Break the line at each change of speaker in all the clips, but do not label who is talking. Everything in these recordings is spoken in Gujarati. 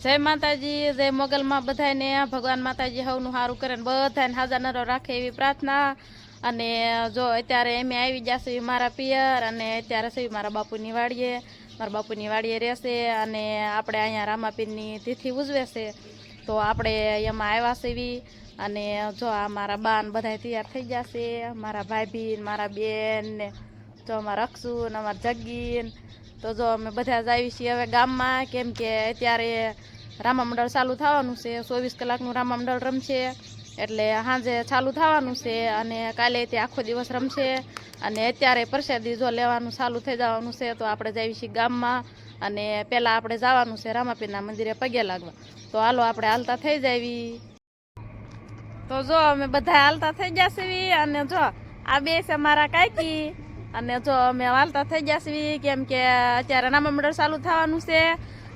જય માતાજી, જય મોગલમાં બધાને ભગવાન માતાજી હવનું સારું કરે ને બધાને હાજર નરો રાખે એવી પ્રાર્થના. અને જો અત્યારે એમ આવી જશે મારા પિયર અને અત્યારે છે મારા બાપુની વાડીએ. મારા બાપુની વાડીએ રહેશે અને આપણે અહીંયા રામાપીરની તિથિ ઉજવે છે. તો આપણે એમાં આવ્યા એવી અને જો આ મારા બાન બધા તૈયાર થઈ જશે મારા ભાભી મારા બેન ને જો અમારા અક્ષુ ને અમારા જગ્ગીન તો જો અમે બધા જ આવી છીએ હવે ગામમાં. કેમ કે અત્યારે રામા મંડળ ચાલુ થવાનું છે, ચોવીસ કલાકનું રામામંડળ રમશે. એટલે સાંજે ચાલુ થવાનું છે અને કાલે તે આખો દિવસ રમશે. અને અત્યારે પ્રસાદી જો લેવાનું ચાલુ થઈ જવાનું છે, તો આપણે જઈએ છીએ ગામમાં. અને પહેલાં આપણે જવાનું છે રામાપીરના મંદિરે પગે લાગવા. તો હાલો આપણે હાલતા થઈ જાવી. તો જો અમે બધા હાલતા થઈ ગયા છીએ અને જો આ બે છે મારા કાકી. અને જો અમે હાલતા થઈ ગયા છીએ કેમ કે અત્યારે રામા મંડળ ચાલુ થવાનું છે.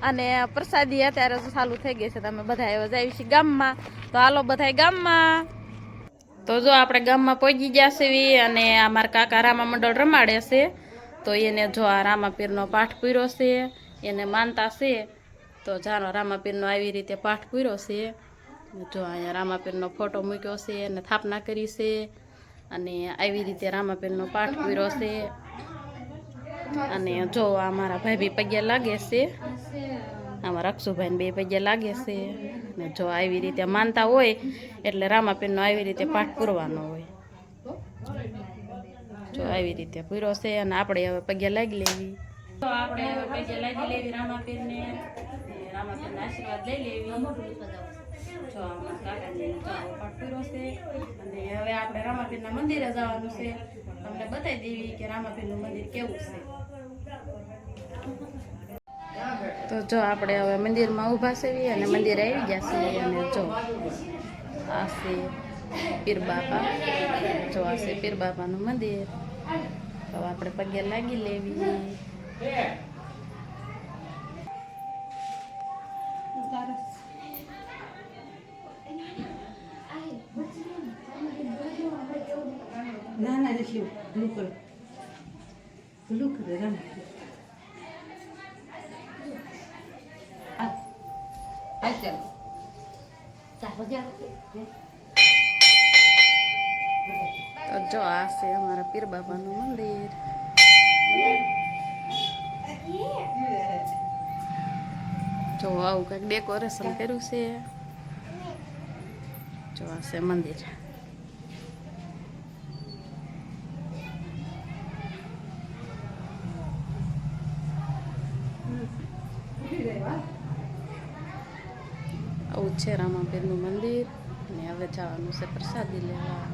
અને પ્રસાદી અત્યારે ચાલુ થઈ ગઈ છે. તમે બધા એવા જાય છે ગામમાં. તો હાલો બધા ગામમાં. તો જો આપણે ગામમાં પહોંચી ગયા છે અને અમારા કાકા રામા મંડળ રમાડે છે. તો એને જો આ રામાપીરનો પાઠ પૂર્યો છે. એને માનતા છે. તો જાનો રામાપીરનો આવી રીતે પાઠ પૂર્યો છે. જો અહીંયા રામાપીરનો ફોટો મૂક્યો છે અને સ્થાપના કરી છે. અને આવી રીતે રામાપીરનો પાઠ પૂર્યો છે. અને જો આ મારા ભાભી પગ્યા લાગે છે, આમાં રક્ષુભાઈને બે પગ્યા લાગે છે. ને જો આવી રીતે માનતા હોય, એટલે રામાપીરનો આવી રીતે પાઠ પૂરવાનો હોય. જો આવી રીતે પૂરો છે અને આપણે હવે પગ્યા લાગી લેવી. આપણે હવે પગ્યા લાગી લેવી રામાપીરને. રામાપીરના આશીર્વાદ લઈ લેવી. જો છે. અને હવે આપણે રામાપીરના મંદિરે જવાનું છે. તમને બતાવી દેવી કે રામાપીરનું મંદિર કેવું છે. તો જો આપણે હવે મંદિરમાં ઊભા છીએ અને મંદિર આવી જશે અને જો આ છે પીર બાપા. જો આ છે પીર બાપાનું મંદિર. તો આપણે પગે લાગી લેવી.
રંગ આ આ
તો જો આ છે અમારા પીર બાબાનું મંદિર. જો આવું કંઈક ડેકોરેશન કર્યું છે. જો આ છે મંદિર. છે રામાપીરનું મંદિર અને હવે જવાનું છે પ્રસાદી લેવા.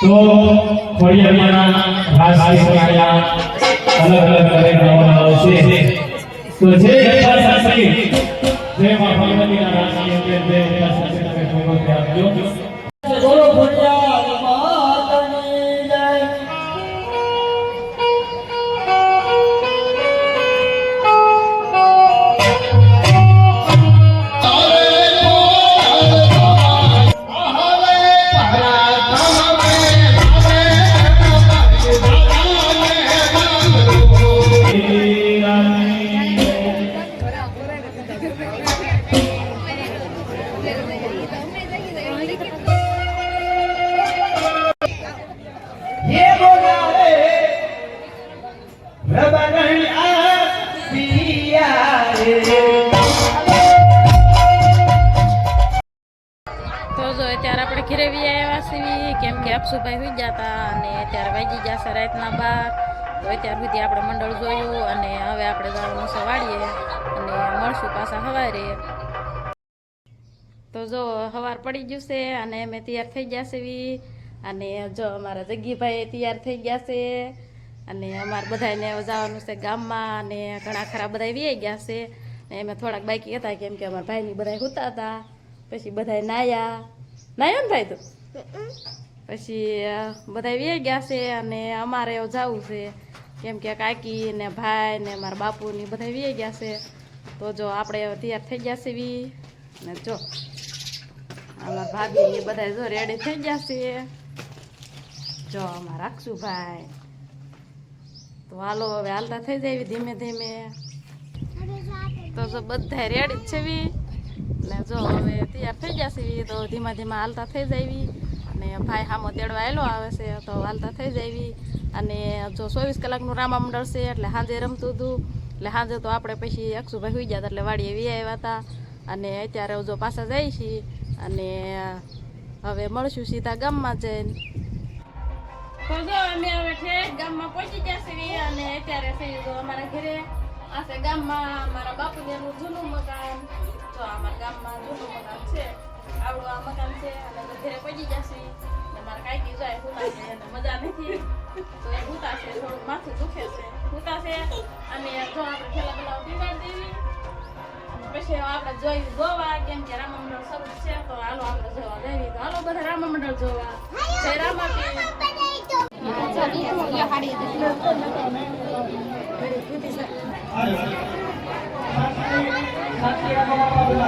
તો
ખોડિયારના રાસ કાર્યા અલગ અલગ કાર્યક્રમો આવશે. તો જે સાથે જે માં ભગવતીના રાસની અંદર જે શાસ્ત્રી તમે ભગવતી આપજો
સીવી કેમ કે અક્ષુભાઈ હોઈ ગયા હતા અને અત્યારે વાગી જશે રાતના બાર. તો અત્યાર સુધી આપણે મંડળ જોયું અને હવે આપણે જવાનું છે અને મળશું પાછા સવારે. તો જો સવાર પડી ગયું છે અને અમે તૈયાર થઈ ગયા છે અને જો અમારા જગ્ગીભાઈ તૈયાર થઈ ગયા છે અને અમારે બધાને જવાનું છે ગામમાં અને ઘણા ખરા બધા વી ગયા છે. અને એમાં થોડાક બાકી હતા, કેમ કે અમારા ભાઈની બધા હોતા હતા. પછી બધા નાયા. નાયો ને ભાઈ તું? પછી અ, બધા વી ગયા છે અને અમારે એવું જવું છે. કેમ કે કાકી ને ભાઈ ને મારા બાપુ ને બધા વી ગયા છે. તો જો આપણે હવે તૈયાર થઈ ગયા છે વી. ને જો અમારા ભાભી ને બધા જો રેડી થઈ ગયા છે. જો અમારા રાખશું ભાઈ. તો હાલો હવે હાલતા થઈ જાય ધીમે ધીમે. તો જો બધા રેડી જ છે વી. ને જો હવે તૈયાર થઈ જશે વી. તો ધીમા ધીમા હાલતા થઈ જાયવી અને ભાઈ હામો તેડવા આવેલો આવે છે, તો હાલતા થઈ જાય અને જો ચોવીસ કલાકનું રામા મંડળ છે, એટલે સાંજે રમતું હતું. એટલે સાંજે તો આપણે પછી અક્ષુભાઈ હોઈ ગયા એટલે વાડીએ વી આવ્યા હતા અને અત્યારે જો પાછા જાય છીએ, અને હવે મળશું સીધા ગામમાં જઈને. અમારા ઘરે. જૂનું મકાન. તો અમારા ગામમાં જૂનું મકાન છે. આવડું આ મકાન છે. અને અમે પડી જશે મારે છીએ કીધું જાય હુતા છે. અને મજા નથી. તો એ હુતા છે. થોડુંક માથું દુખે છે. હુતા છે અને જો આપણે ઠેલા પેલા બીમાર દેવી અને પછી આપણે જોયું જોવા, કેમ કે રામા મંડળ શરૂ છે. તો હાલો આપણે જોવા જઈએ. તો હાલો બધા રામા મંડળ જોવા.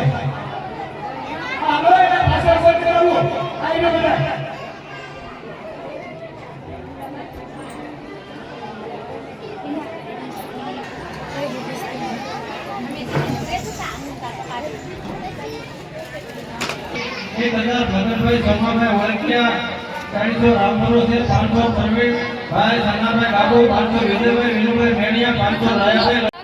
જય
એક હજાર ભગતભાઈ સોમાભાઈ વળકિયા ત્રણસો રામપુરો છે, પાંચસો પ્રવીણ ભાઈ સનાભાઈ બાબુ, પાંચસો વિજયભાઈ વિનુભાઈ મેણિયા પાંચસો રાયાભાઈ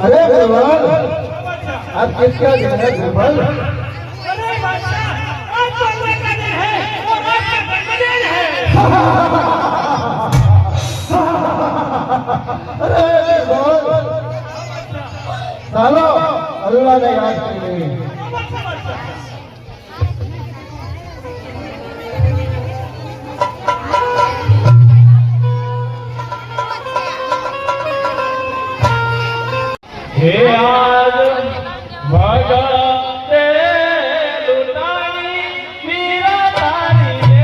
अरे बिरबल आप किसका दिन है બધાને યાદ કરીએ.
હે આજ ભગતે લુટાણી મીરા તારી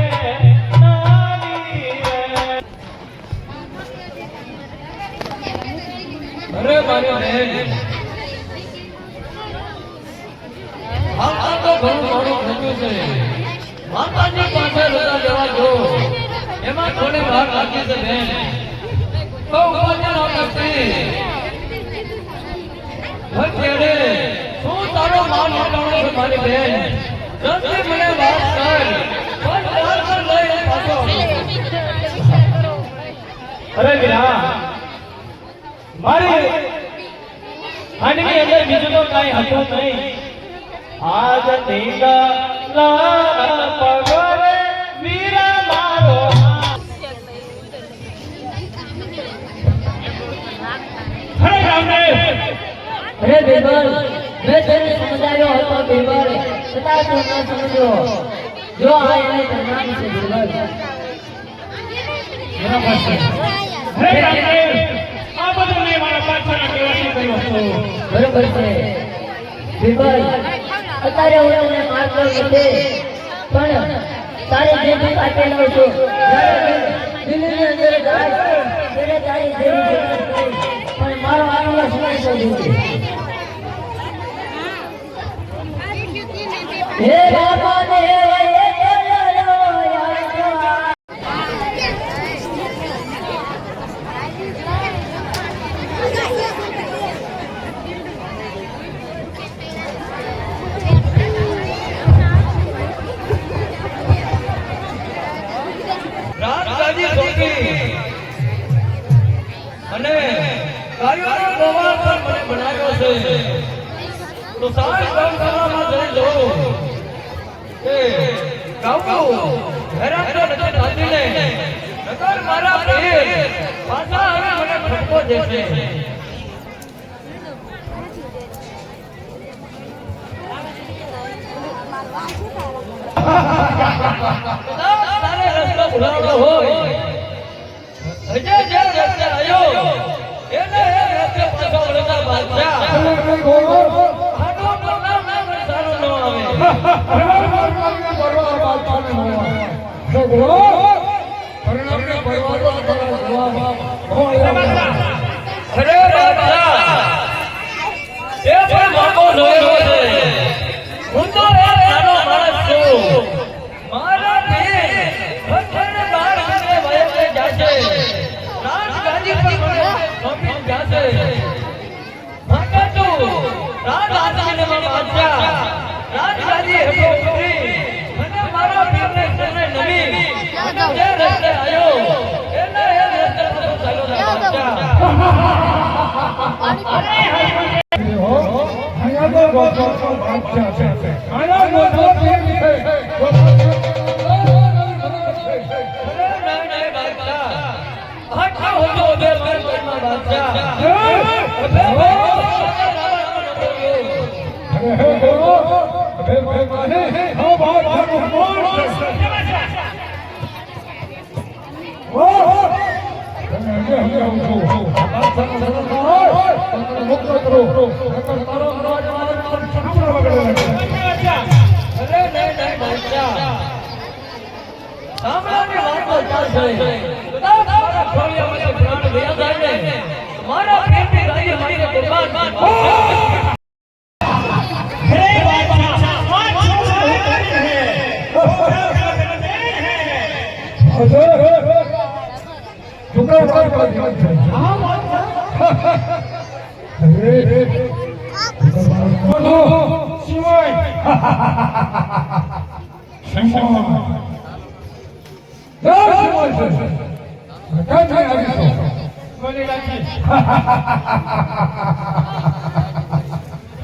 છે માતાજી પાસે રજા લેવા જો એમાં થોડી વાર લાગી છે બેન. બહુ વચન આપતી હથેળે શું તારો માન લગાડો છે મારી બેન? જલ્દી મને વાત કર. અરે વિરા મારી આની અંદર બીજું તો કઈ હતું નહીં. આજ નીંદા લા પગરે વીરા મારો હરે રામદેવ
અરે બિરબલ મેં તને સમજાવ્યો હતો બિરબલ છતાં તું ન સમજ્યો જો આ એને નામ છે બિરબલ
બરાબર છે હરે
અત્યારે હું તમને માર્ગ છે પણ તારે જે દુઃખ આપેલો છો દિલ્હીની અંદર જાય ત્યારે તારી જેવી પણ મારો આનંદ સમય શોધ્યું હે. બાપા હે
તો સાર કરવામાં જઈ જવું. કે ગાવું હેરાન નથી થતી ને નકર મારા પ્રેમ પાછા હવે મને ફટકો દેશે. તારે રસ્તો ભૂલાવડો હોય. હજે જે રસ્તે આવ્યો એને એ રસ્તે પાછો વળતા બાદશાહ. ન આવે ચાલ્યો જા બાદશાહ નહીં અરે નહીં નહીં બાદશાહ સાંભળવાની વાતો ચાલશે કદાચ મારા ખોડિયામાંથી પ્રાણ ગયા જાય ને તો મારા પ્રેમની ગાદી માટે કુરબાન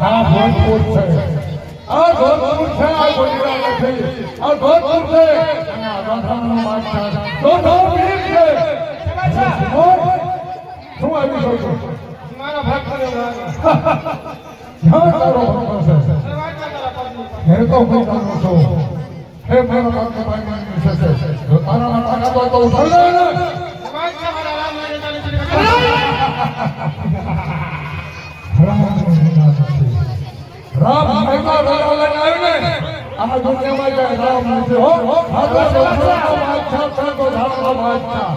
આ ભોજપુર છે. આ ભોજપુર છે આ બોલીડા નથી આ ભોજપુર છે. આ રાધાનો બાદશાહ દોઢો વીર છે. શું આવી ગયો? મારા ભાગ તારો ભક્તો છે. હે તો હું જાણું છું. હે મારા બાપને ભાઈ માની છે જો તારા માટે કાતો તો ઉઠાડ લે ને. રામ મહિમા ભગવાન આવ્યું ને. આ દુનિયામાં જાય રામ નથી હો. બાદશાહ બાદશાહ.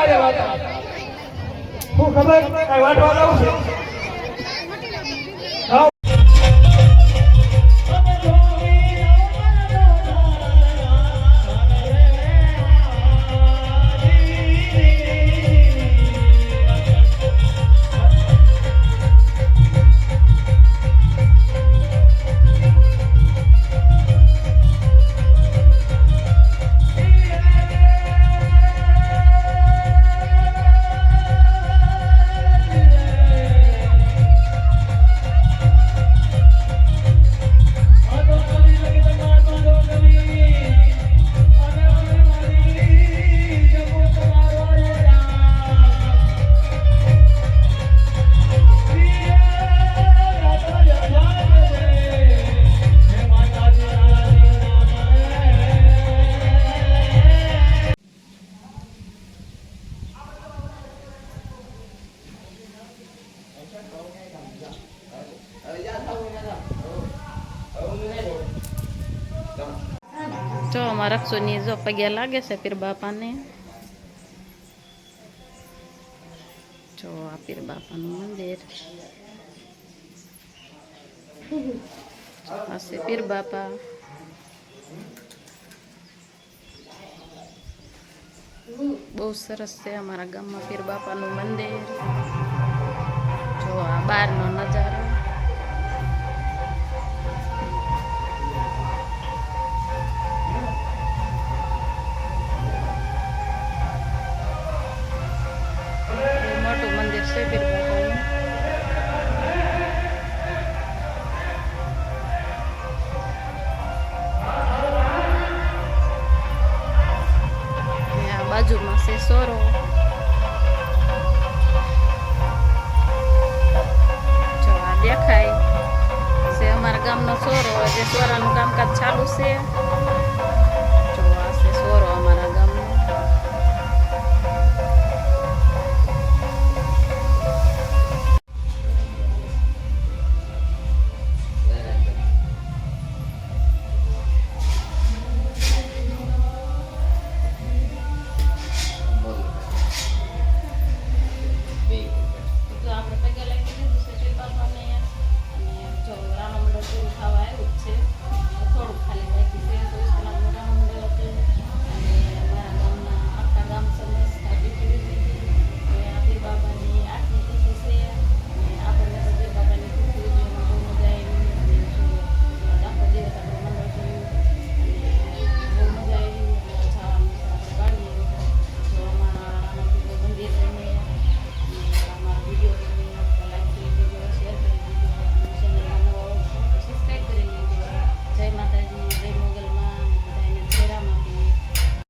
આવ્યા શું ખબર કઈ વાટવા લાવું છે.
અમારા રક્ષોની જો પગ્યા લાગે છે, પીર બાપાને. જો આ પીર બાપાનું મંદિર. આ છે પીર બાપા. બહુ સરસ છે અમારા ગામમાં પીર બાપાનું મંદિર. જો આ બહારનો નજારો. ગામનો સોરો જે સોરાનું કામકાજ ચાલુ છે.